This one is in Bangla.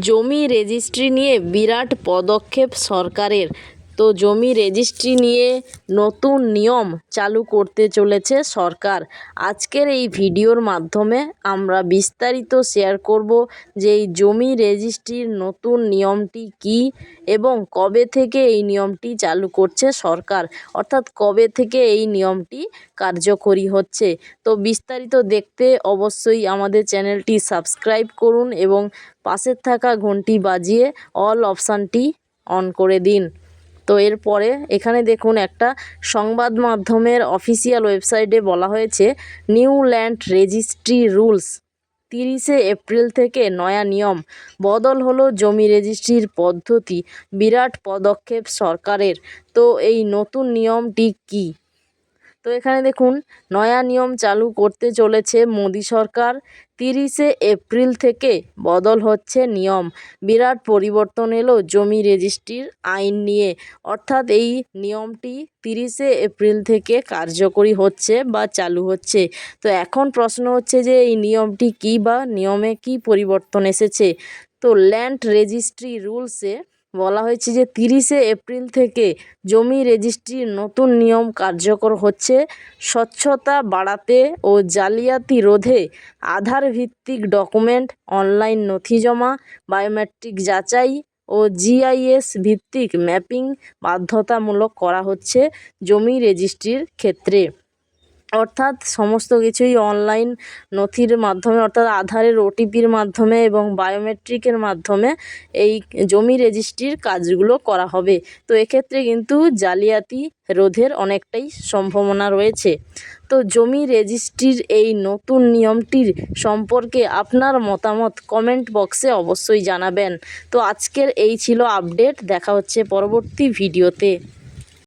জমি রেজিস্ট্রি নিয়ে বিরাট পদক্ষেপ সরকারের। তো জমি রেজিস্ট্রি নিয়ে নতুন নিয়ম চালু করতে চলেছে সরকার। আজকের এই ভিডিওর মাধ্যমে আমরা বিস্তারিত শেয়ার করব যে এই জমি রেজিস্ট্রির নতুন নিয়মটি কী এবং কবে থেকে এই নিয়মটি চালু করছে সরকার, অর্থাৎ কবে থেকে এই নিয়মটি কার্যকরী হচ্ছে। তো বিস্তারিত দেখতে অবশ্যই আমাদের চ্যানেলটি সাবস্ক্রাইব করুন এবং পাশের থাকা ঘন্টি বাজিয়ে অল অপশানটি অন করে দিন। তো এরপরে এখানে দেখুন একটা সংবাদ মাধ্যমের অফিসিয়াল ওয়েবসাইটে বলা হয়েছে নিউ ল্যান্ড রেজিস্ট্রি রুলস তিরিশে এপ্রিল থেকে নয়া নিয়ম, বদল হলো জমি রেজিস্ট্রির পদ্ধতি, বিরাট পদক্ষেপ সরকারের। তো এই নতুন নিয়মটি কী? তো এখানে দেখুন, নয়া নিয়ম চালু করতে চলেছে মোদী সরকার। তিরিশে এপ্রিল থেকে বদল হচ্ছে নিয়ম। বিরাট পরিবর্তন এলো জমি রেজিস্ট্রির আইন নিয়ে। অর্থাৎ এই নিয়মটি তিরিশে এপ্রিল থেকে কার্যকরী হচ্ছে বা চালু হচ্ছে। তো এখন প্রশ্ন হচ্ছে যে এই নিয়মটি কী বা নিয়মে কী পরিবর্তন এসেছে? তো ল্যান্ড রেজিস্ট্রি রুলসে বলা হয়েছে যে তিরিশে এপ্রিল থেকে জমি রেজিস্ট্রির নতুন নিয়ম কার্যকর হচ্ছে। স্বচ্ছতা বাড়াতে ও জালিয়াতি রোধে আধার ভিত্তিক ডকুমেন্ট, অনলাইন নথি জমা, বায়োমেট্রিক যাচাই ও জিআইএস ভিত্তিক ম্যাপিং বাধ্যতামূলক করা হচ্ছে জমি রেজিস্ট্রির ক্ষেত্রে। অর্থাৎ সমস্ত কিছুই অনলাইন নথির মাধ্যমে, অর্থাৎ আধারের ওটিপির মাধ্যমে এবং বায়োমেট্রিকের মাধ্যমে এই জমি রেজিস্ট্রির কাজগুলো করা হবে। তো এক্ষেত্রে কিন্তু জালিয়াতি রোধের অনেকটাই সম্ভাবনা রয়েছে। তো জমি রেজিস্ট্রির এই নতুন নিয়মটির সম্পর্কে আপনার মতামত কমেন্ট বক্সে অবশ্যই জানাবেন। তো আজকের এই ছিল আপডেট দেখা হচ্ছে পরবর্তী ভিডিওতে